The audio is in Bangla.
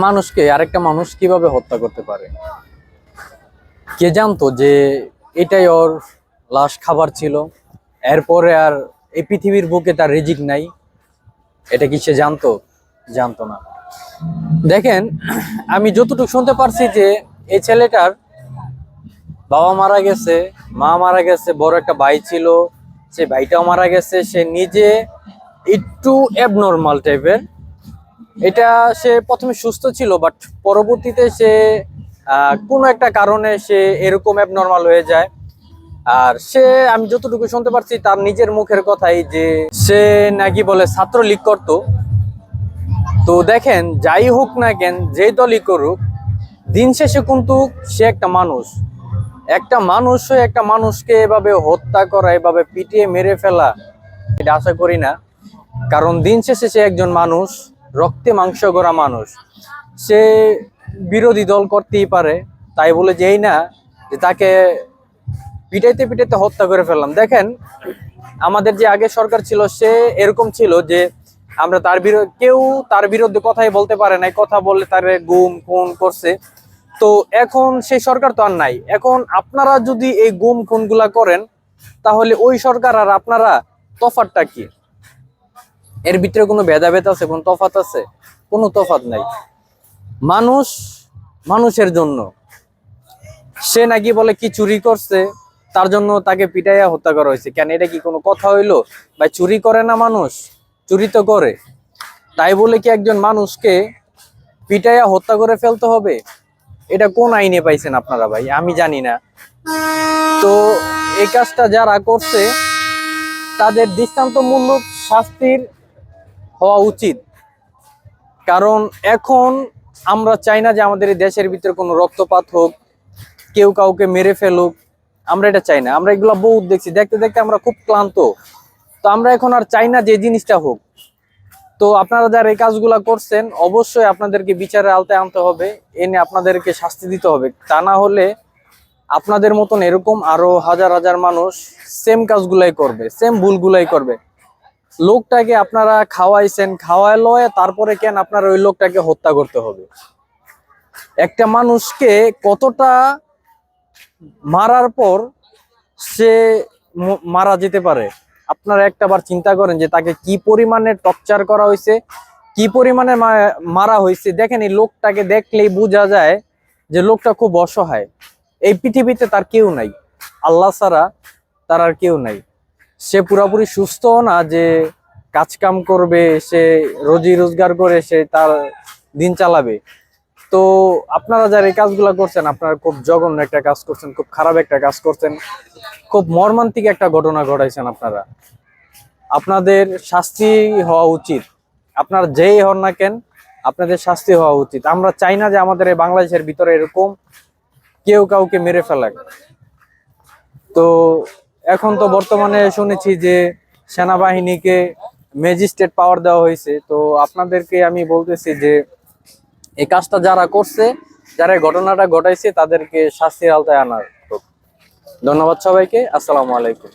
মানুষকে আরেকটা মানুষ কীভাবে হত্যা করতে পারে? কে জানতো যে এটাই ওর লাশ খাবার ছিল? এরপরে আর এই পৃথিবীর বুকে তার রিজিক নাই। এটা কি সে জানতো? জানতো না। দেখেন, আমি যতটুকু শুনতে পারছি যে এই ছেলেটার বাবা মারা গেছে, মা মারা গেছে, বড় একটা ভাই ছিল, সে ভাইটাও মারা গেছে, সে নিজে একটু অ্যাবনর্মাল টাইপের এটা সে প্রথমে সুস্থ ছিল বাট পরবর্তীতে সে কোনো একটা কারণে সে এরকম অ্যাবনর্মাল হয়ে যায়। আর সে, আমি যতটুকু শুনতে পারছি, তার নিজের মুখের কথাই যে, সে নাকি বলে ছাত্রলীগ করতো। তো দেখেন, যাই হোক না কেন যেই দলই করুক, দিন শেষে কিন্তু সে একটা মানুষ। একটা মানুষ হয়ে একটা মানুষকে এভাবে হত্যা করা, এভাবে পিটিয়ে মেরে ফেলা, এটা আশা করি না। কারণ দিন শেষে সে একজন মানুষ। রক্তে মাংস গড়া মানুষ। সে বিরোধী দল করতেই পারে, তাই বলে যেই না যে তাকে পিটাইতে পিটাইতে হত্যা করে ফেললাম। দেখেন, আমাদের যে আগে সরকার ছিল, সে এরকম ছিল যে আমরা তার বিরুদ্ধে কেউ তার বিরুদ্ধে কথাই বলতে পারে নাই, কথা বললে তার গুম, খুন করছে। তো এখন সেই সরকার তো আর নাই। এখন আপনারা যদি এই গুম, খুনগুলা করেন, তাহলে ওই সরকার আর আপনারা তফাতটা কি? এর ভিতরে কোনো ভেদাভেদ আছে, কোনো তফাত আছে? কোনো তফাত নাই। মানুষ মানুষের জন্য। সে নাকি বলে কি চুরি করছে, তার জন্য তাকে পিটাইয়া হত্যা করা হয়েছে। কেন? এটা কি কোনো কথা হইল? ভাই, চুরি করে না মানুষ? চুরি তো করে। তাই বলে কি একজন মানুষকে পিটাইয়া হত্যা করে ফেলতে হবে? এটা কোন আইনে পাইছেন আপনারা ভাই? আমি জানি না। তো এই কাজটা যারা করছে, তাদের দৃষ্টান্তমূলক শাস্তির হওয়া উচিত। কারণ এখন আমরা চাই না যে আমাদের দেশের ভিতরে কোনো রক্তপাত হোক, কেউ কাউকে মেরে ফেলুক। আমরা এটা চাই না। আমরা এগুলো বহুত দেখছি। দেখতে দেখতে আমরা খুব ক্লান্ত। তো আমরা এখন আর চাই না যে জিনিসটা হোক। তো আপনারা যারা এই কাজগুলো করছেন, অবশ্যই আপনাদেরকে বিচারের আওতায় আনতে হবে। এনে আপনাদেরকে শাস্তি দিতে হবে। তা না হলে আপনাদের মতন এরকম আরও হাজার হাজার মানুষ সেম কাজগুলাই করবে সেম ভুলগুলাই করবে। লোকটাকে আপনারা খাওয়াইছেন খাওয়াইলো তারপরে কেন আপনার ওই লোকটাকে হত্যা করতে হবে? একটা মানুষকে কতটা মারার পর সে মারা যেতে পারে? আপনারা একটাবার চিন্তা করেন যে তাকে কি পরিমাণে টর্চার করা হয়েছে, কি পরিমাণে মারা হয়েছে? দেখেন এই লোকটাকে দেখলেই বোঝা যায় যে লোকটা খুব অসহায়। এই পৃথিবীতে তার কেউ নাই। আল্লাহ ছাড়া তার আর কেউ নাই। সে পুরোপুরি সুস্থ না যে কাজ কাম করবে, সে রোজি রোজগার করে, সে তার দিন চালাবে। তো আপনারা যারা এই কাজগুলো করছেন, আপনারা খুব জঘন্য একটা কাজ করছেন, খুব খারাপ একটা কাজ করছেন, খুব মর্মান্তিক একটা ঘটনা ঘটাইছেন আপনারা। আপনাদের শাস্তি হওয়া উচিত। আপনার যেই হন না কেন, আপনাদের শাস্তি হওয়া উচিত। আমরা চাই না যে আমাদের এই বাংলাদেশের ভিতরে এরকম কেউ কাউকে মেরে ফেলাক। তো এখন তো বর্তমানে শুনেছি যে সেনাবাহিনীকে ম্যাজিস্ট্রেট পাওয়ার দেওয়া হয়েছে। তো আপনাদেরকে আমি বলতেছি যে এই কাজটা যারা করছে, যারা ঘটনাটা ঘটাইছে, তাদেরকে শাস্তির আলতায় আনার ধন্যবাদ সবাইকে। আসসালামু আলাইকুম।